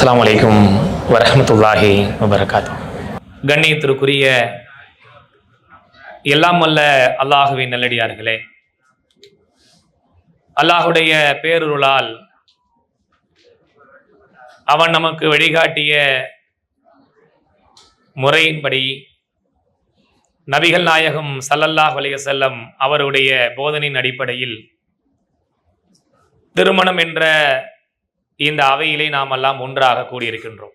அஸ்லாம் அலைக்கும் வரமத்துல்லாஹி வபரகாத்து. கண்ணியத்திற்குரிய எல்லாம் அல்ல அல்லாஹுவின் நல்லடியார்களே அல்லாஹுடைய பேருளால் அவன் நமக்கு வழிகாட்டிய முறையின்படி நபிகள் நாயகம் சல்லல்லாஹ் செல்லம் அவருடைய போதனையின் அடிப்படையில் திருமணம் என்ற இந்த அவையிலே நாம் எல்லாம் ஒன்றாக கூடியிருக்கின்றோம்.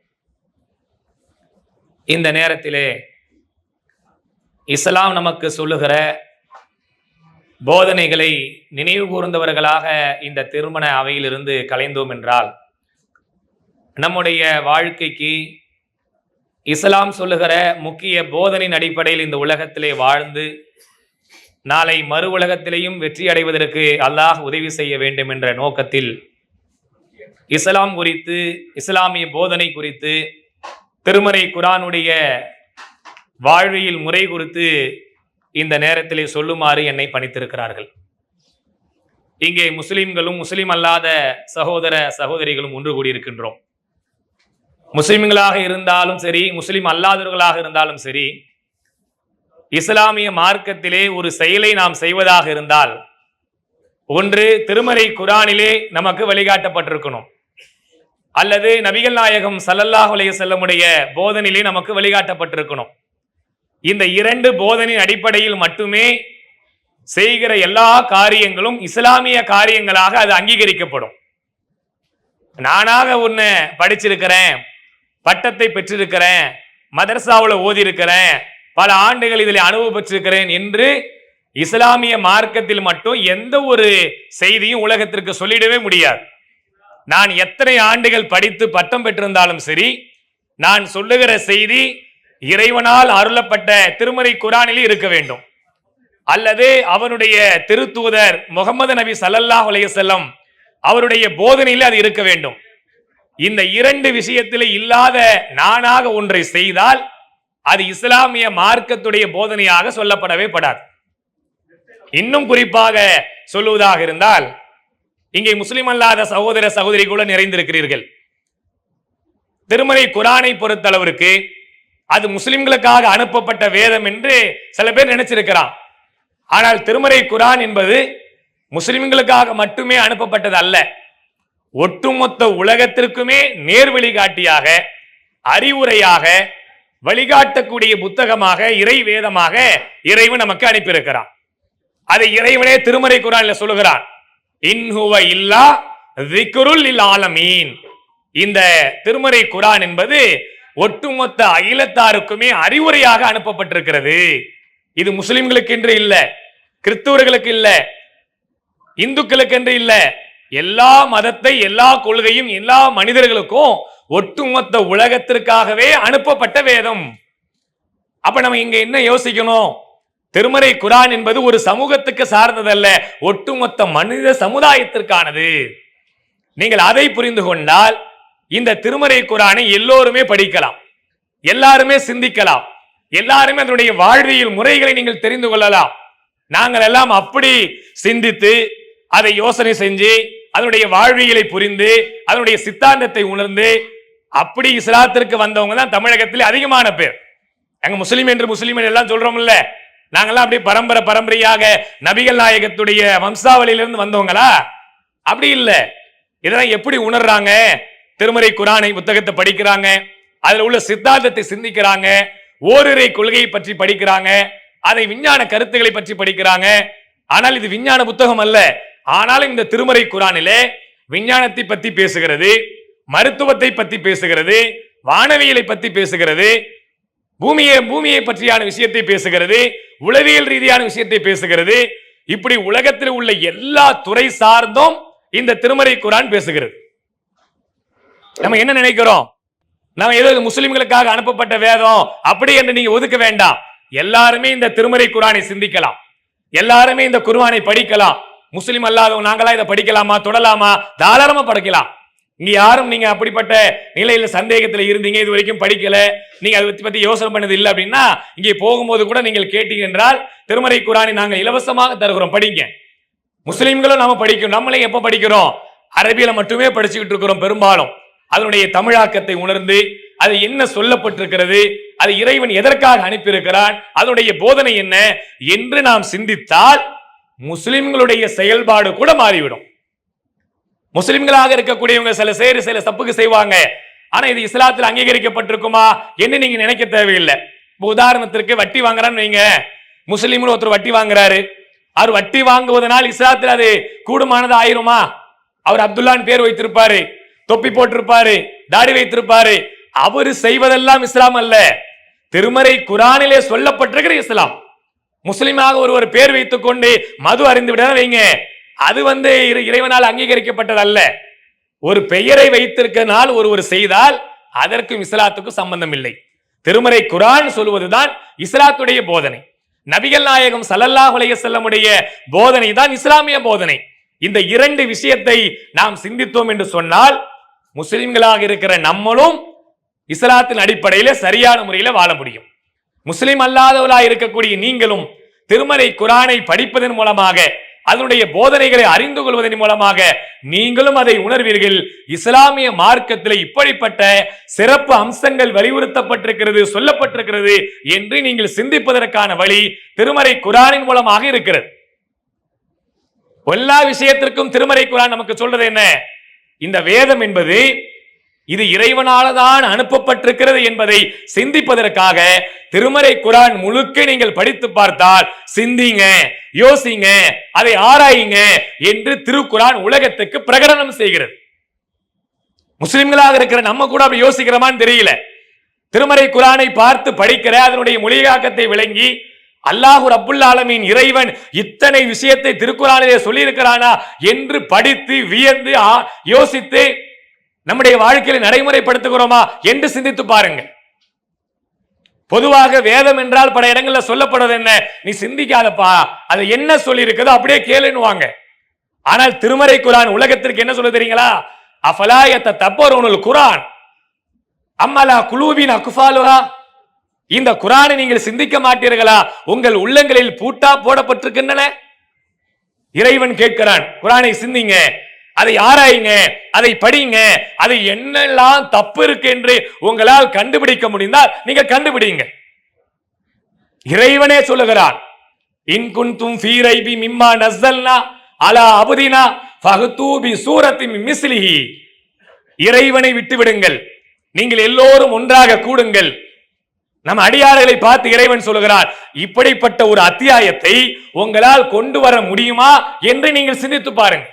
இந்த நேரத்திலே இஸ்லாம் நமக்கு சொல்லுகிற போதனைகளை நினைவு கூர்ந்தவர்களாக இந்த திருமண அவையிலிருந்து கலைந்தோம் என்றால் நம்முடைய வாழ்க்கைக்கு இஸ்லாம் சொல்லுகிற முக்கிய போதனையின் அடிப்படையில் இந்த உலகத்திலே வாழ்ந்து நாளை மறு உலகத்திலேயும் வெற்றி அடைவதற்கு அல்லாஹ் உதவி செய்ய வேண்டும் என்ற நோக்கத்தில் இஸ்லாம் குறித்து இஸ்லாமிய போதனை குறித்து திருமறை குரானுடைய வாழ்வியல் முறை குறித்து இந்த நேரத்திலே சொல்லுமாறு என்னை பணித்திருக்கிறார்கள். இங்கே முஸ்லிம்களும் முஸ்லிம் அல்லாத சகோதர சகோதரிகளும் ஒன்று கூடியிருக்கின்றோம். முஸ்லிம்களாக இருந்தாலும் சரி முஸ்லிம் அல்லாதவர்களாக இருந்தாலும் சரி இஸ்லாமிய மார்க்கத்திலே ஒரு செயலை நாம் செய்வதாக இருந்தால் ஒன்று திருமறை குரானிலே நமக்கு வழிகாட்டப்பட்டிருக்கணும். அல்லது நபிகள் நாயகம் சல்லல்லாஹ் செல்லமுடைய போதனையிலே நமக்கு வழிகாட்டப்பட்டிருக்கணும். இந்த இரண்டு போதனையின் அடிப்படையில் மட்டுமே செய்கிற எல்லா காரியங்களும் இஸ்லாமிய காரியங்களாக அது அங்கீகரிக்கப்படும். நானாக ஒன்னு படிச்சிருக்கிறேன் பட்டத்தை பெற்றிருக்கிறேன் மதரசாவில் ஓதியிருக்கிறேன் பல ஆண்டுகள் இதில் அனுபவப்பட்டிருக்கிறேன் என்று இஸ்லாமிய மார்க்கத்தில் மட்டும் எந்த ஒரு செய்தியும் உலகத்திற்கு சொல்லிடவே முடியாது. நான் எத்தனை ஆண்டுகள் படித்து பட்டம் பெற்றிருந்தாலும் சரி நான் சொல்லுகிற செய்தி இறைவனால் அருளப்பட்ட திருமறை குரானில் இருக்க வேண்டும். அல்லது அவனுடைய திருத்தூதர் முகமது நபி சல்லல்லாஹ் செல்லம் அவருடைய போதனையில் அது இருக்க வேண்டும். இந்த இரண்டு விஷயத்திலே இல்லாத நானாக ஒன்றை செய்தால் அது இஸ்லாமிய மார்க்கத்துடைய போதனையாக சொல்லப்படவே படாது. இன்னும் குறிப்பாக சொல்லுவதாக இருந்தால் இங்கே முஸ்லிம் அல்லாத சகோதர சகோதரி கூட நிறைந்திருக்கிறீர்கள். திருமறை குரானை பொறுத்தளவிற்கு அது முஸ்லிம்களுக்காக அனுப்பப்பட்ட வேதம் என்று சில பேர் நினைச்சிருக்கிறான் ஆனால் திருமறை குரான் என்பது முஸ்லிம்களுக்காக மட்டுமே அனுப்பப்பட்டது அல்ல ஒட்டுமொத்த உலகத்திற்குமே நேர் வழிகாட்டியாக அறிவுரையாக வழிகாட்டக்கூடிய புத்தகமாக இறை வேதமாக இறைவன் நமக்கு அனுப்பியிருக்கிறான். அதை இறைவனே திருமறை குரானில் சொல்லுகிறான். இன்ஹுவ இல்லா திக்ருல் இல் ஆலமீன். இந்த திருமறை குரான் என்பது ஒட்டுமொத்த அகிலத்தாருக்குமே அறிவுரையாக அனுப்பப்பட்டிருக்கிறது. இது முஸ்லிம்களுக்கு என்று இல்ல கிறிஸ்தவர்களுக்கு இல்ல இந்துக்களுக்கு என்று இல்ல. எல்லா மதத்தை எல்லா கொள்கையும் எல்லா மனிதர்களுக்கும் ஒட்டுமொத்த உலகத்திற்காகவே அனுப்பப்பட்ட வேதம். அப்ப நம்ம இங்க என்ன யோசிக்கணும்? திருமறை குரான் என்பது ஒரு சமூகத்துக்கு சார்ந்ததல்ல ஒட்டுமொத்த மனித சமுதாயத்திற்கானது. நீங்கள் அதை புரிந்து கொண்டால் இந்த திருமறை குரானை எல்லோருமே படிக்கலாம் எல்லாருமே சிந்திக்கலாம் எல்லாருமே அதனுடைய வாழ்வியல் முறைகளை நீங்கள் தெரிந்து கொள்ளலாம். நாங்கள் எல்லாம் அப்படி சிந்தித்து அதை யோசனை செஞ்சு அதனுடைய வாழ்வியலை புரிந்து அதனுடைய சித்தாந்தத்தை உணர்ந்து அப்படி இஸ்லாத்திற்கு வந்தவங்க தான் தமிழகத்தில் அதிகமான பேர். எங்க முஸ்லீம் என்று முஸ்லீம் எல்லாம் சொல்றோம்ல நாங்கெல்லாம் அப்படி பரம்பரை பரம்பரையாக நபிகள் நாயகத்துடைய வம்சாவளியிலிருந்து வந்தவங்களா? அப்படி இல்லை. இதெல்லாம் எப்படி உணர்றாங்க? திருமறை குரானை புத்தகத்தை படிக்கிறாங்க. அதில் உள்ள சித்தாந்தத்தை சிந்திக்கிறாங்க. ஓரிரை கொள்கையை பற்றி படிக்கிறாங்க. அதை விஞ்ஞான கருத்துக்களை பற்றி படிக்கிறாங்க. ஆனால் இது விஞ்ஞான புத்தகம் அல்ல. ஆனாலும் இந்த திருமறை குரானிலே விஞ்ஞானத்தை பற்றி பேசுகிறது மருத்துவத்தை பற்றி பேசுகிறது வானவியலை பற்றி பேசுகிறது பூமியை பூமியை பற்றியான விஷயத்தை பேசுகிறது உளவியல் ரீதியான விஷயத்தை பேசுகிறது. இப்படி உலகத்தில் உள்ள எல்லா துறை சார்ந்தும் இந்த திருமறை குரான் பேசுகிறது. நம்ம என்ன நினைக்கிறோம்? நம்ம ஏதோ முஸ்லிம்களுக்காக அனுப்பப்பட்ட வேதம் அப்படி என்று நீங்க ஒதுக்க வேண்டாம். எல்லாருமே இந்த திருமறை குரானை சிந்திக்கலாம். எல்லாருமே இந்த குர்ஆனை படிக்கலாம். முஸ்லிம் அல்லாதவங்க நாங்களா இதை படிக்கலாமா தொடலாமா? தாராளமா படிக்கலாம். இங்க யாரும் நீங்க அப்படிப்பட்ட நிலையில சந்தேகத்துல இருந்தீங்க இது வரைக்கும் படிக்கல நீங்க அதை பத்தி யோசனை பண்ணது இல்லை அப்படின்னா இங்கே போகும்போது கூட நீங்கள் கேட்டீங்க என்றால் திருமறை குரானை நாங்கள் இலவசமாக தருகிறோம் படிங்க. முஸ்லீம்களும் நாம படிக்கிறோம் நம்மளே எப்ப படிக்கிறோம்? அரபியில மட்டுமே படிச்சுக்கிட்டு இருக்கிறோம் பெரும்பாலும். அதனுடைய தமிழாக்கத்தை உணர்ந்து அது என்ன சொல்லப்பட்டிருக்கிறது அது இறைவன் எதற்காக அனுப்பியிருக்கிறான் அதனுடைய போதனை என்ன? என்று நாம் சிந்தித்தால் முஸ்லிம்களுடைய செயல்பாடு கூட மாறிவிடும். முஸ்லிம்களாக இருக்கக்கூடியவங்க சில சேரு சில தப்புக்கு செய்வாங்க. ஆனா இது இஸ்லாத்தில் அங்கீகரிக்கப்பட்டிருக்குமா? என்ன நீங்க நினைக்க தேவையில்லை. இப்போ உதாரணத்திற்கு வட்டி வாங்குறான்னு வைங்க. முஸ்லீம்னு ஒருத்தர் வட்டி வாங்குறாரு. அவர் வட்டி வாங்குவதனால் இஸ்லாத்தில் அது கூடுமானது ஆயிருமா? அவர் அப்துல்லான்னு பேர் வைத்திருப்பாரு. தொப்பி போட்டிருப்பாரு. தாடி வைத்திருப்பாரு. அவரு செய்வதெல்லாம் இஸ்லாம் அல்ல. திருமறை குரானிலே சொல்லப்பட்டிருக்கிற இஸ்லாம். முஸ்லிமாக ஒருவர் பேர் வைத்துக் கொண்டு மது அறிந்து விட வைங்க. அது வந்து இறைவனால் அங்கீகரிக்கப்பட்டது அல்ல ஒரு பெயரை வைத்திருக்கனால் ஒருவர் செய்தால் அதற்கும் இஸ்லாத்துக்கும் சம்பந்தம் இல்லை திருமறை குரான் சொல்வதுதான் இஸ்லாத்துடைய போதனை. நபிகள் நாயகம் ஸல்லல்லாஹு செல்லமுடைய போதனை தான் இஸ்லாமிய போதனை. இந்த இரண்டு விஷயத்தை நாம் சிந்தித்தோம் என்று சொன்னால் முஸ்லிம்களாக இருக்கிற நம்மளும் இஸ்லாத்தின் அடிப்படையில சரியான முறையில வாழ முடியும். முஸ்லிம் அல்லாதவர்களாக இருக்கக்கூடிய நீங்களும் திருமறை குரானை படிப்பதன் மூலமாக அதனுடைய போதனைகளை அறிந்து கொள்வதன் மூலமாக நீங்களும் அதை உணர்வீர்கள். இஸ்லாமிய மார்க்கத்தில் இப்படிப்பட்ட சிறப்பு அம்சங்கள் வலியுறுத்தப்பட்டிருக்கிறது சொல்லப்பட்டிருக்கிறது என்று நீங்கள் சிந்திப்பதற்கான வழி திருமறை குரானின் மூலமாக இருக்கிறது. எல்லா விஷயத்திற்கும் திருமறை குரான் நமக்கு சொல்றது என்ன? இந்த வேதம் என்பது இது இறைவனாலதான் அனுப்பப்பட்டிருக்கிறது என்பதை சிந்திப்பதற்காக திருமறை குரான் முழுக்க நீங்கள் படித்து பார்த்தால் சிந்திங்க. யோசிங்க அதை ஆராயுங்க என்று திருக்குரான் உலகத்துக்கு பிரகடனம் செய்கிறது. முஸ்லிம்களாக இருக்கிற நம்ம கூட அப்படி யோசிக்கிறோமான்னு தெரியல. திருமறை குரானை பார்த்து படிக்கிற அதனுடைய மொழியாக்கத்தை விளங்கி அல்லாஹு அப்புல் ஆலமின் இறைவன் இத்தனை விஷயத்தை திருக்குறானிலே சொல்லியிருக்கிறானா என்று படித்து வியந்து ஆ- யோசித்து நம்முடைய வாழ்க்கையில் நடைமுறைப்படுத்துகிறோமா என்று சிந்தித்து பாருங்க பொதுவாக வேதம் என்றால் பல இடங்களில் சொல்லப்படுறது என்ன? நீ சிந்திக்காதப்பா. அது என்ன சொல்லி இருக்குதோ அப்படியே கேளுன்னுவாங்க. ஆனால் திருமறை குரான் உலகத்திற்கு என்ன சொல்ல தெரியுங்களா? அஃபலாயத்த தப்பரோனுல் குரான். அம்மலா குலூபின் அகுஃபாலுகா இந்த குரானை நீங்கள் சிந்திக்க மாட்டீர்களா? உங்கள் உள்ளங்களில் பூட்டா போடப்பட்டிருக்கின்றன. இறைவன் கேட்கிறான் குரானை சிந்திங்க. அதை ஆராயுங்க அதை படிங்க. அதை என்னெல்லாம் தப்பு இருக்கு என்று உங்களால் கண்டுபிடிக்க முடிந்தால் நீங்க கண்டுபிடிங்க இறைவனே சொல்லுகிறான் இன் குன்தும் ஃபீரைபி மிம்மா நஸ்தல்னா அலா அபுதினா ஃபஹதூபி சூரத்தி சூரத்தின் மிஸ்லிஹி. இறைவனை விட்டு விடுங்கள் நீங்கள் எல்லோரும் ஒன்றாக கூடுங்கள். நம் அடியார்களை பார்த்து இறைவன் சொல்லுகிறார் இப்படிப்பட்ட ஒரு அத்தியாயத்தை உங்களால் கொண்டு வர முடியுமா? என்று நீங்கள் சிந்தித்து பாருங்கள்.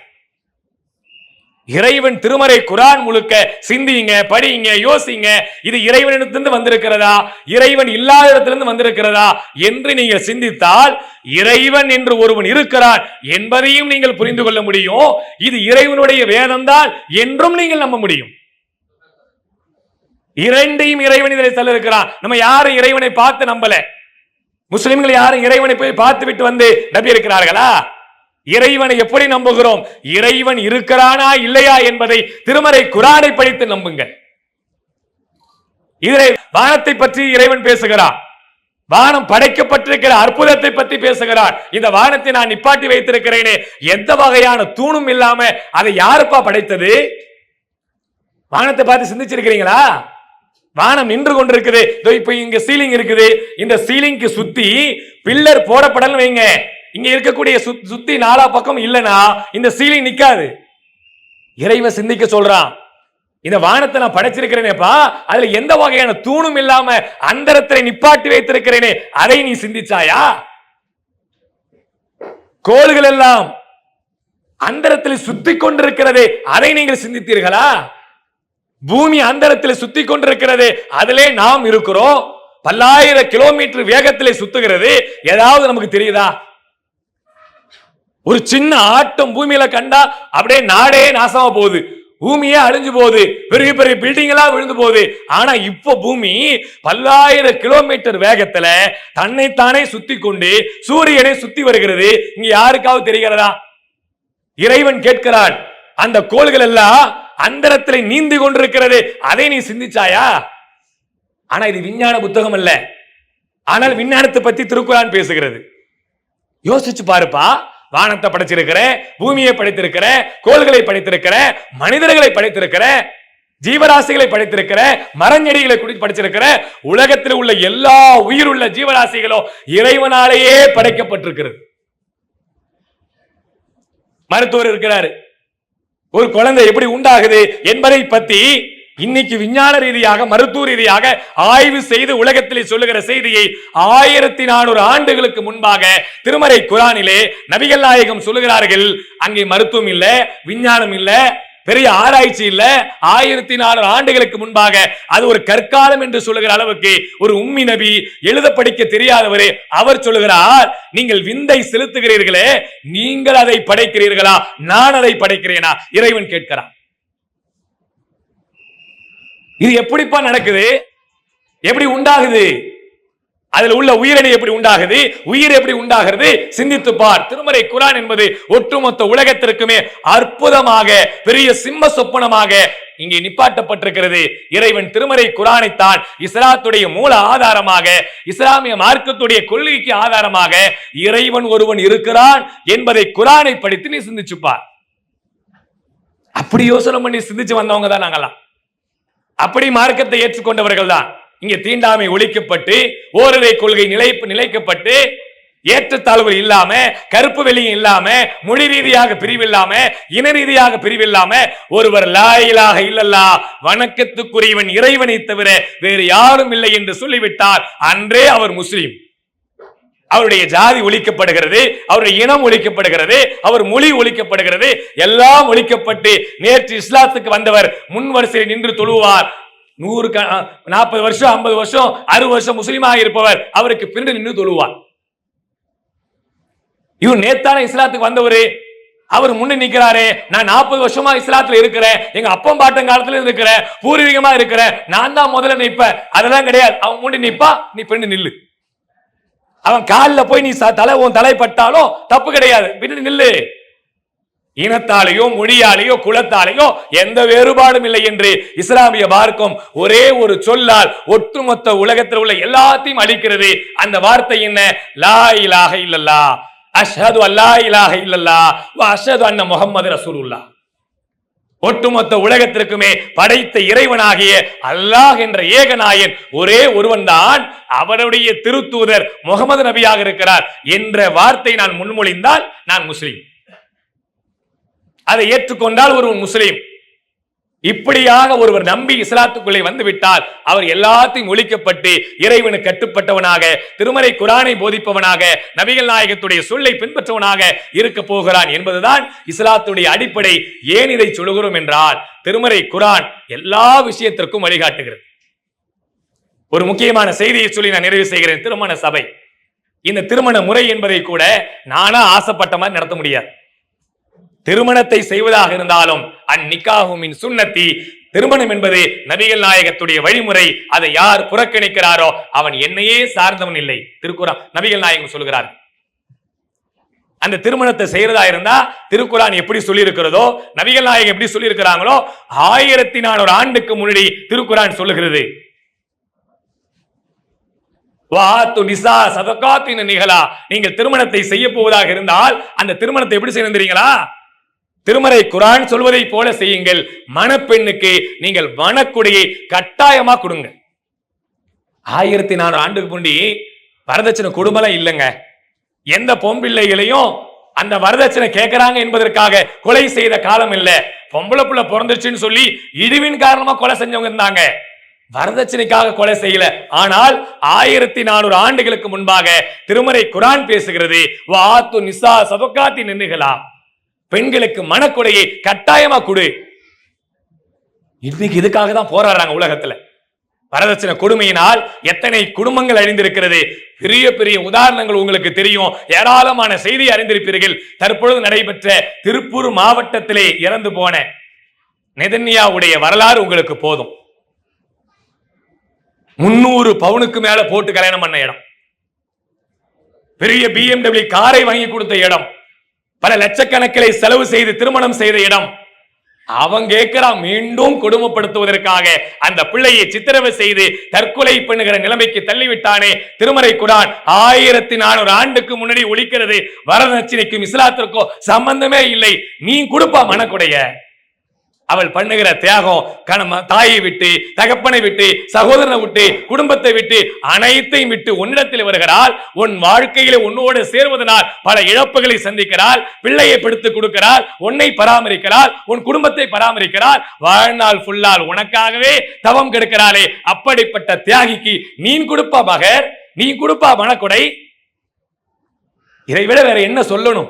இறைவன் திருமறை குரான் முழுக்க சிந்திங்க படிங்க யோசிங்க. இது இறைவனிடத்திலிருந்து வந்திருக்கிறதா? இறைவன் இல்லாத இடத்திலிருந்து வந்திருக்கிறதா? என்று நீங்கள் சிந்தித்தால் இறைவன் என்று ஒருவன் இருக்கிறான் என்பதையும் நீங்கள் புரிந்து கொள்ள முடியும். இது இறைவனுடைய வேதம்தான் என்றும் நீங்கள் நம்ப முடியும். இரண்டையும் இறைவன் இதில் சொல்லிருக்கிறான் நம்ம யாரும் இறைவனை பார்த்து நம்பல. முஸ்லிம்கள் யாரும் இறைவனை போய் பார்த்து விட்டு வந்து நம்பி இருக்கிறார்களா இறைவனை எப்படி நம்புகிறோம்? இறைவன் இருக்கிறானா இல்லையா என்பதை திருமறை குரானை படித்து நம்புங்கள். இதை வானத்தை பற்றி இறைவன் பேசுகிறார். வானம் படைக்கப்பட்டிருக்கிற அற்புதத்தை பற்றி பேசுகிறார். இந்த வானத்தை நான் நிப்பாட்டி வைத்திருக்கிறேனே எந்த வகையான தூணும் இல்லாம அதை யாருப்பா படைத்தது? வானத்தை பார்த்து சிந்திச்சிருக்கிறீங்களா? வானம் நின்று கொண்டிருக்குது. இதோ இப்ப இங்க சீலிங் இருக்குது. இந்த சீலிங்க்கு சுத்தி பில்லர் போடப்படல வைங்க. இங்க இருக்கக்கூடிய சுத்- சுத்தி நாலா பக்கம் இல்லைன்னா இந்த சீலிங் நிக்காது. இறைவன் சிந்திக்க சொல்றான். இந்த வானத்தை நான் படைச்சிருக்கிறேனேப்பா அதுல எந்த வகையான தூணும் இல்லாம அந்தரத்தை நிப்பாட்டி வைத்திருக்கிறேனே அதை நீ சிந்திச்சாயா? கோள்கள் எல்லாம் அந்தரத்தில் சுத்தி கொண்டிருக்கிறதே அதை நீங்கள் சிந்தித்தீர்களா? பூமி அந்தரத்தில் சுத்தி கொண்டிருக்கிறது அதிலே நாம் இருக்கிறோம். பல்லாயிரம் கிலோமீட்டர் வேகத்திலே சுத்துகிறது. ஏதாவது நமக்கு தெரியுதா? ஒரு சின்ன ஆட்டம் பூமியில கண்டா அப்படியே நாடே நாசமா போகுது. பூமியே அழிஞ்சு போகுது. பெரிய பெரிய பில்டிங் எல்லாம் விழுந்து போகுது. ஆனா இப்ப பூமி பல்லாயிரம் கிலோமீட்டர் வேகத்துல தன்னைத்தானே சுத்தி கொண்டு சூரியனை சுத்தி வருகிறது. இங்க யாருக்காவது தெரிகிறதா? இறைவன் கேட்கிறான். அந்த கோள்கள் எல்லாம் அந்தரத்தில் நீந்தி கொண்டிருக்கிறது. அதை நீ சிந்திச்சாயா? ஆனா இது விஞ்ஞான புத்தகம் அல்ல. ஆனால் விஞ்ஞானத்தை பத்தி திருக்குறான் பேசுகிறது. யோசிச்சு பாருப்பா. வானத்தை படைச்சிருக்கிற பூமியை படைத்திருக்கிற கோள்களை படைத்திருக்கிற மனிதர்களை படைத்திருக்கிற ஜீவராசிகளை படைத்திருக்கிற மரஞ்செடிகளை குறித்து படிச்சிருக்கிற உலகத்தில் உள்ள எல்லா உயிருள்ள ஜீவராசிகளும் இறைவனாலேயே படைக்கப்பட்டிருக்கிறது. மருத்துவர் இருக்கிறாரு. ஒரு குழந்தை எப்படி உண்டாகுது என்பதை பத்தி இன்னைக்கு விஞ்ஞான ரீதியாக மருத்துவ ரீதியாக ஆய்வு செய்து உலகத்திலே சொல்லுகிற செய்தியை ஆயிரத்தி நானூறு ஆண்டுகளுக்கு முன்பாக திருமறை குரானிலே நபிகள் நாயகம் சொல்லுகிறார்கள். அங்கே மருத்துவம் இல்ல விஞ்ஞானம் இல்ல பெரிய ஆராய்ச்சி இல்ல. ஆயிரத்தி நானூறு ஆண்டுகளுக்கு முன்பாக அது ஒரு கற்காலம் என்று சொல்லுகிற அளவுக்கு ஒரு உம்மி நபி எழுத படிக்க தெரியாதவரே அவர் சொல்லுகிறார் நீங்கள் விந்தை செலுத்துகிறீர்களே நீங்கள் அதை படைக்கிறீர்களா? நான் அதை படைக்கிறேனா? இறைவன் கேட்கிறான். இது எப்படிப்பா நடக்குது? எப்படி உண்டாகுது? அதுல உள்ள உயிரணி எப்படி உண்டாகுது? உயிர் எப்படி உண்டாகிறது? சிந்தித்து பார். திருமறை குரான் என்பது ஒட்டுமொத்த உலகத்திற்குமே அற்புதமாக பெரிய சிம்ம சொப்பனமாக இங்கே நிப்பாட்டப்பட்டிருக்கிறது. இறைவன் திருமறை குரானைத்தான் இஸ்லாத்துடைய மூல ஆதாரமாக இஸ்லாமிய மார்க்கத்துடைய கொள்கைக்கு ஆதாரமாக இறைவன் ஒருவன் இருக்கிறான் என்பதை குரானை படித்து நீ சிந்திச்சுப்பார் அப்படி யோசனை பண்ணி சிந்திச்சு வந்தவங்க தான் நாங்கெல்லாம் அப்படி மார்க்கத்தை ஏற்றுக்கொண்டவர்கள் தான் இங்கே தீண்டாமை ஒழிக்கப்பட்டு ஓரிரை கொள்கை நிலை நிலைக்கப்பட்டு ஏற்றத்தாழ்வுகள் இல்லாம கருப்பு வெளியும் இல்லாம மொழி ரீதியாக பிரிவில்லாம இன ரீதியாக பிரிவில்லாம ஒருவர் லாயிலாக இல்லல்லா வணக்கத்துக்குரியவன் இறைவனை தவிர வேறு யாரும் இல்லை என்று சொல்லிவிட்டார். அன்றே அவர் முஸ்லீம். அவருடைய ஜாதி ஒழிக்கப்படுகிறது அவருடைய இனம் ஒழிக்கப்படுகிறது அவர் மொழி ஒழிக்கப்படுகிறது எல்லாம் ஒழிக்கப்பட்டு நேற்று இஸ்லாத்துக்கு வந்தவர் முன் வரிசையில் நின்று தொழுவார். நூறு நாற்பது வருஷம் ஐம்பது வருஷம் அறுபது வருஷம் முஸ்லீமாக இருப்பவர் அவருக்கு பின்னாடி நின்று தொழுவார். இவர் நேத்தான இஸ்லாத்துக்கு வந்தவரு. அவர் முன்னே நிக்கிறாரு நான் நாற்பது வருஷமா இஸ்லாத்துல இருக்கிறேன் எங்க அப்பம் பாட்டன் காலத்துல இருக்கிறேன் பூர்வீகமா இருக்கிறேன் நான் தான் முதல்ல நிற்பேன். அதெல்லாம் கிடையாது. அவன் முன்னே நிப்பா நீ பெண்ணு நில்லு. அவன் காலில் போய் நீ தலை உன் தலைப்பட்டாலும் தப்பு கிடையாது. பின்னாடி நில்லு. இனத்தாலேயோ மொழியாலேயோ குலத்தாலேயோ எந்த வேறுபாடும் இல்லை என்று இஸ்லாமிய பார்க்கும் ஒரே ஒரு சொல்லால் ஒட்டுமொத்த உலகத்தில் உள்ள எல்லாத்தையும் அழிக்கிறது. அந்த வார்த்தை என்ன? லா இலாக இல்லல்லா. அஷ்ஹது அல்லா இலாக இல்லல்லா. அஷது அண்ண முகமது ரசூலுல்லா ஒட்டுமொத்த உலகத்திற்குமே படைத்த இறைவனாகிய அல்லாஹ் என்ற ஏகநாயன் ஒரே ஒருவன் தான் அவருடைய திருத்தூதர் முகமது நபியாக இருக்கிறார் என்ற வார்த்தை நான் முன்மொழிந்தால் நான் முஸ்லீம். அதை ஏற்றுக்கொண்டால் ஒருவன் முஸ்லீம். இப்படியாக ஒருவர் நம்பி இஸ்லாத்துக்குள்ளே வந்துவிட்டால் அவர் எல்லாத்தையும் ஒழிக்கப்பட்டு இறைவனு கட்டுப்பட்டவனாக திருமறை குரானை போதிப்பவனாக நபிகள் நாயகத்துடைய சொல்லை பின்பற்றவனாக இருக்க போகிறான் என்பதுதான் இஸ்லாத்துடைய அடிப்படை. ஏன் இதை சொல்லுகிறோம் என்றால் திருமறை குரான் எல்லா விஷயத்திற்கும் வழிகாட்டுகிறது. ஒரு முக்கியமான செய்தியை சொல்லி நான் நிறைவு செய்கிறேன். திருமண சபை. இந்த திருமண முறை என்பதை கூட நானா ஆசைப்பட்ட மாதிரி நடத்த முடியாது. திருமணத்தை செய்வதாக இருந்தாலும் அந்நிக்காகுமின் சுண்ணத்தி திருமணம் என்பது நபிகள் நாயகத்துடைய வழிமுறை. அதை யார் புறக்கணிக்கிறாரோ அவன் என்னையே சார்ந்தவன் இல்லை. திருக்குறான் நபிகள் நாயகம் சொல்கிறார். அந்த திருமணத்தை செய்யறதா இருந்தா திருக்குறான் எப்படி சொல்லி இருக்கிறதோ நபிகள் நாயகம் எப்படி சொல்லி இருக்கிறாங்களோ ஆயிரத்தி நானூறு ஆண்டுக்கு முன்னாடி திருக்குறான் சொல்லுகிறது. வாத்து நிசா சதகாத்தின் நிகழா. நீங்கள் திருமணத்தை செய்ய போவதாக இருந்தால் அந்த திருமணத்தை எப்படி செய்யணும் தெரியுங்களா? திருமறை குரான் சொல்வதை போல செய்யுங்கள். மணப்பெண்ணுக்கு நீங்கள் வனக்குடியை கட்டாயமா கொடுங்க. ஆயிரத்தி நானூறு ஆண்டுக்கு முந்தி வரதட்சணை குடும்பம் இல்லைங்க. எந்த பொம்பிள்ளைகளையும் அந்த வரதட்சணை கேட்கிறாங்க என்பதற்காக கொலை செய்த காலம் இல்ல. பொம்பளை புள்ள பிறந்துச்சுன்னு சொல்லி இடிவின் காரணமா கொலை செஞ்சவங்க இருந்தாங்க. வரதட்சணைக்காக கொலை செய்யல. ஆனால் ஆயிரத்தி நானூறு ஆண்டுகளுக்கு முன்பாக திருமறை குரான் பேசுகிறது வாத்து நிசா சபக்காத்தி நின்னுகளா பெண்களுக்கு மனக்கொடையை கட்டாயமா கொடு. இன்னைக்கு இதுக்காக தான் போராடுறாங்க உலகத்துல. வரதட்சணை கொடுமையினால் எத்தனை குடும்பங்கள் அழிந்திருக்கிறது. பெரிய பெரிய உதாரணங்கள் உங்களுக்கு தெரியும். ஏராளமான செய்தி அறிந்திருப்பீர்கள். தற்பொழுது நடைபெற்ற திருப்பூர் மாவட்டத்திலே இறந்து போன நெதன்யாவுடைய வரலாறு உங்களுக்கு போதும். முன்னூறு பவுனுக்கு மேல போட்டு கல்யாணம் பண்ண இடம். பெரிய பிஎம்டபிள்யூ காரை வாங்கி கொடுத்த இடம். பல லட்சக்கணக்கிலே செலவு செய்து திருமணம் செய்த இடம். அவன் கேட்கிறான் மீண்டும் கொடுமைப்படுத்துவதற்காக. அந்த பிள்ளையை சித்திரவதை செய்து தற்கொலை பண்ணுகிற நிலைமைக்கு தள்ளிவிட்டானே. திருமறை குரான் ஆயிரத்தி நானூறு ஆண்டுக்கு முன்னாடி ஒழிக்கிறது. வரதட்சணைக்கும் இஸ்லாத்திற்கும் சம்பந்தமே இல்லை. நீ கொடுப்பா மனக்குடைய. அவள் பண்ணுகிற தியாகம் கணம தாயை விட்டு தகப்பனை விட்டு சகோதரனை விட்டு குடும்பத்தை விட்டு அனைத்தையும் விட்டு உன்னிடத்தில் வருகிறாள். உன் வாழ்க்கையில உன்னோடு சேர்வதனால் பல இழப்புகளை சந்திக்கிறாள். பிள்ளையை பிடித்து கொடுக்கிறாள். உன்னை பராமரிக்கிறாள். உன் குடும்பத்தை பராமரிக்கிறாள். வாழ்நாள் ஃபுல்லால் உனக்காகவே தவம் கெடுக்கிறாளே. அப்படிப்பட்ட தியாகிக்கு நீ கொடுப்பா மகர்? நீ கொடுப்பா மனக்குடை இதை விட வேற என்ன சொல்லணும்?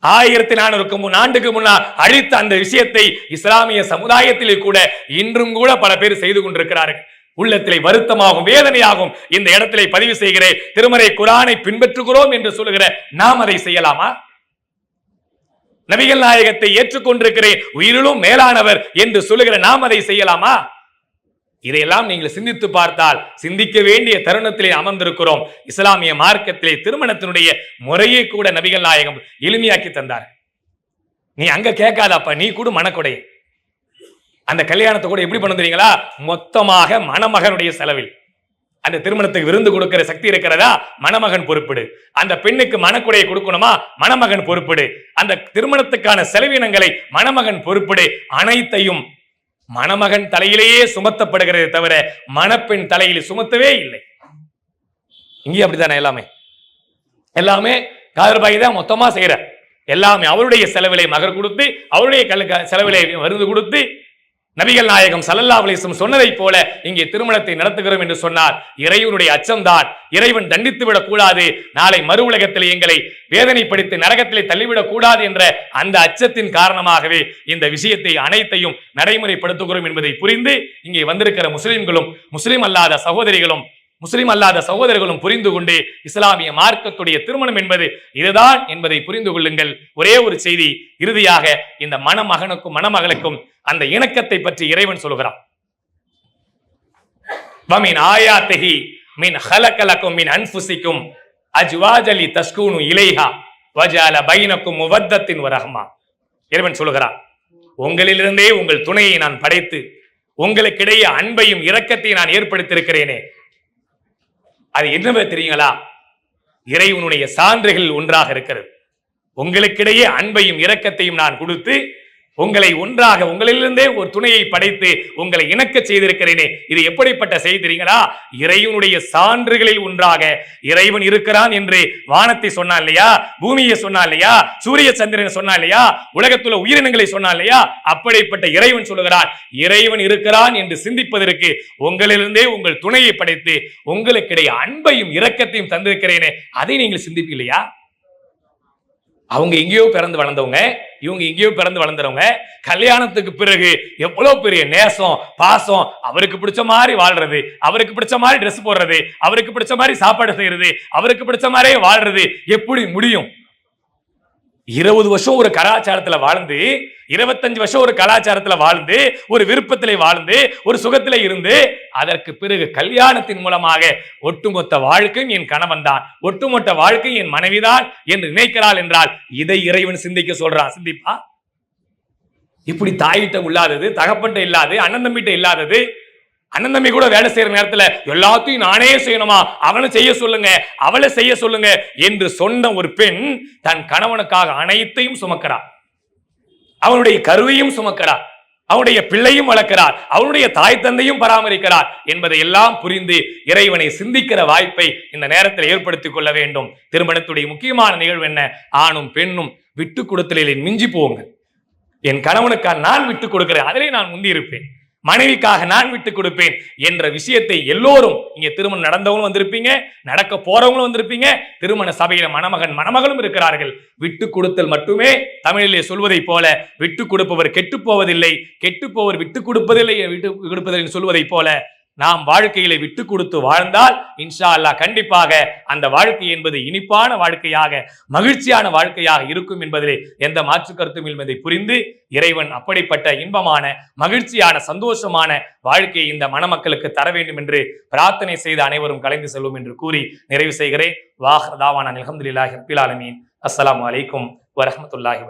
ஆயிரத்தி நானூறுக்கு முன் ஆண்டுக்கு முன்னால் அழித்த அந்த விஷயத்தை இஸ்லாமிய சமுதாயத்திலே கூட இன்றும் கூட பல பேர் செய்து கொண்டிருக்கிறார்கள். உள்ளத்திலே வருத்தமாகும் வேதனையாகும் இந்த இடத்திலே பதிவு செய்கிறேன். திருமறை குரானை பின்பற்றுகிறோம் என்று சொல்லுகிற நாம் அதை செய்யலாமா? நபிகள் நாயகத்தை ஏற்றுக்கொண்டிருக்கிறேன். உயிரிலும் மேலானவர் என்று சொல்லுகிற நாம் அதை செய்யலாமா? இதையெல்லாம் நீங்கள் சிந்தித்து பார்த்தால் சிந்திக்க வேண்டிய தருணத்திலே அமர்ந்திருக்கிறோம். இஸ்லாமிய மார்க்கத்திலே திருமணத்தினுடைய முறையை கூட நபிகள் நாயகம் எளிமையாக்கி தந்தார். நீ அங்க கேட்காதப்ப நீ கூட மணக்கொடை அந்த கல்யாணத்தை கூட எப்படி பண்ணுறீங்களா? மொத்தமாக மணமகனுடைய செலவில். அந்த திருமணத்துக்கு விருந்து கொடுக்கிற சக்தி இருக்கிறதா? மணமகன் பொறுப்பிடு. அந்த பெண்ணுக்கு மனக்குடையை கொடுக்கணுமா? மணமகன் பொறுப்பிடு. அந்த திருமணத்துக்கான செலவினங்களை மணமகன் பொறுப்பிடு. அனைத்தையும் மணமகன் தலையிலேயே சுமத்தப்படுகிறதே தவிர மணப்பெண் தலையில் சுமத்தவே இல்லை. இங்கே அப்படித்தானே எல்லாமே? எல்லாமே காதர்பாய் தான் மொத்தமா செய்யற எல்லாமே அவருடைய செலவிலை மகர் கொடுத்து அவருடைய கல்லு செலவிலை மருந்து கொடுத்து நபிகள் நாயகம் சல்லல்லா அலிஸ்லம் சொன்னதைப் போல இங்கே திருமணத்தை நடத்துகிறோம் என்று சொன்னார். இறைவனுடைய அச்சம்தான். இறைவன் தண்டித்து விடக் கூடாது. நாளை மறு உலகத்தில் எங்களை வேதனைப்படுத்தி நரகத்திலே தள்ளிவிடக் கூடாது என்ற அந்த அச்சத்தின் காரணமாகவே இந்த விஷயத்தை அனைத்தையும் நடைமுறைப்படுத்துகிறோம் என்பதை புரிந்து இங்கே வந்திருக்கிற முஸ்லிம்களும் முஸ்லிம் அல்லாத சகோதரிகளும் முஸ்லிம் அல்லாத சகோதரர்களும் புரிந்து கொண்டு இஸ்லாமிய மார்க்கத்துடைய திருமணம் என்பது இதுதான் என்பதை புரிந்து கொள்ளுங்கள். ஒரே ஒரு செய்தி இறுதியாக இந்த மணமகனுக்கும் மணமகளுக்கும் அந்த இணக்கத்தை பற்றி இறைவன் சொல்கிறான். வமின் ஆயாத்திஹி மின் ஹலகலக்கும் மின் அன்ஃபுசிக்கும் அஜ்வாஜலி தஸ்கூனு இலைஹா வஜால பைனக்கும் முவத்தத்தின் வரஹமா. இறைவன் சொல்கிறான் உங்களிலிருந்தே உங்கள் துணையை நான் படைத்து உங்களுக்கிடையே அன்பையும் இரக்கத்தை நான் ஏற்படுத்தியிருக்கிறேனே. அது என்னவே தெரியுங்களா? இறைவனுடைய சான்றுகள் ஒன்றாக இருக்கிறது. உங்களுக்கிடையே அன்பையும் இரக்கத்தையும் நான் கொடுத்து உங்களை ஒன்றாக உங்களிலிருந்தே ஒரு துணையை படைத்து உங்களை இணக்க செய்திருக்கிறேனே. இது எப்படிப்பட்ட செய்தி தெரியுங்களா? இறைவனுடைய சான்றுகளில் ஒன்றாக. இறைவன் இருக்கிறான் என்று வானத்தை சொன்னா இல்லையா? பூமியை சொன்னா இல்லையா? சூரிய சந்திரனை சொன்னா இல்லையா? உலகத்துல உயிரினங்களை சொன்னா இல்லையா? அப்படிப்பட்ட இறைவன் சொல்லுகிறான். இறைவன் இருக்கிறான் என்று சிந்திப்பதற்கு உங்களிலிருந்தே உங்கள் துணையை படைத்து உங்களுக்கிடையே அன்பையும் இரக்கத்தையும் தந்திருக்கிறேனே. அதை நீங்கள் சிந்திப்பீங்களா அவங்க எங்கேயோ பிறந்து வளர்ந்தவங்க இவங்க எங்கேயோ பிறந்து வளர்ந்தவங்க கல்யாணத்துக்கு பிறகு எவ்வளோ பெரிய நேசம் பாசம் அவருக்கு பிடிச்ச மாதிரி வாழ்றது அவருக்கு பிடிச்ச மாதிரி ட்ரெஸ் போடுறது அவருக்கு பிடிச்ச மாதிரி சாப்பாடு செய்யறது அவருக்கு பிடிச்ச மாதிரியே வாழ்றது எப்படி முடியும்? இருபது வருஷம் ஒரு கலாச்சாரத்துல வாழ்ந்து இருபத்தஞ்சு வருஷம் ஒரு கலாச்சாரத்துல வாழ்ந்து ஒரு விருப்பத்திலே வாழ்ந்து ஒரு சுகத்திலே இருந்து அதற்கு பிறகு கல்யாணத்தின் மூலமாக ஒட்டுமொத்த வாழ்க்கையும் என் கணவன் தான். ஒட்டுமொத்த வாழ்க்கை என் மனைவிதான் என்று நினைக்கிறாள் என்றால் இதை இறைவன் சிந்திக்க சொல்றான் சிந்திப்பா? இப்படி தாயிட்ட உள்ளாதது தகப்பன்ட்ட இல்லாது அண்ணன் தம்பிட்ட இல்லாதது அண்ணன் தம்பி கூட வேலை செய்யற நேரத்துல எல்லாத்தையும் நானே செய்யணுமா? அவனை செய்ய சொல்லுங்க அவளை செய்ய சொல்லுங்க என்று சொன்ன ஒரு பெண் தன் கணவனுக்காக அனைத்தையும் சுமக்கிறார் அவனுடைய கருவையும் சுமக்கிறார் அவனுடைய பிள்ளையும் வளர்க்கிறார் அவனுடைய தாய் தந்தையும் பராமரிக்கிறார் என்பதை எல்லாம் புரிந்து இறைவனை சிந்திக்கிற வாய்ப்பை இந்த நேரத்தில் ஏற்படுத்திக் கொள்ள வேண்டும். திருமணத்துடைய முக்கியமான நிகழ்வு என்ன? ஆணும் பெண்ணும் விட்டு கொடுத்தலில் மிஞ்சி போங்க. என் கணவனுக்காக நான் விட்டு கொடுக்கிறேன். அதிலே நான் முந்தி இருப்பேன் மனைவிக்காக நான் விட்டு கொடுப்பேன் என்ற விஷயத்தை எல்லோரும் இங்க திருமணம் நடந்தவங்களும் வந்திருப்பீங்க நடக்க போறவங்களும் வந்திருப்பீங்க திருமண சபையில மணமகன் மணமகளும் இருக்கிறார்கள். விட்டு கொடுத்தல் மட்டுமே தமிழிலே சொல்வதைப் போல விட்டு கொடுப்பவர் கெட்டு போவதில்லை கெட்டு போவர் விட்டு கொடுப்பதில்லை விட்டு கொடுப்பதில்லை சொல்வதைப் போல நாம் வாழ்க்கையில விட்டு கொடுத்து வாழ்ந்தால் இன்ஷா அல்லாஹ் கண்டிப்பாக அந்த வாழ்க்கை என்பது இனிப்பான வாழ்க்கையாக மகிழ்ச்சியான வாழ்க்கையாக இருக்கும் என்பதிலே எந்த மாற்று கருத்தும் என்பதை புரிந்து இறைவன் அப்படிப்பட்ட இன்பமான மகிழ்ச்சியான சந்தோஷமான வாழ்க்கையை இந்த மணமக்களுக்கு தர வேண்டும் என்று பிரார்த்தனை செய்து அனைவரும் கலைந்து செல்வோம் என்று கூறி நிறைவு செய்கிறேன். வாஹ் தாவான அலமதுல்லாஹி ரபில் ஆலமீன். அஸ்ஸலாமு அலைக்கும் வரஹ்மத்துல்லாஹி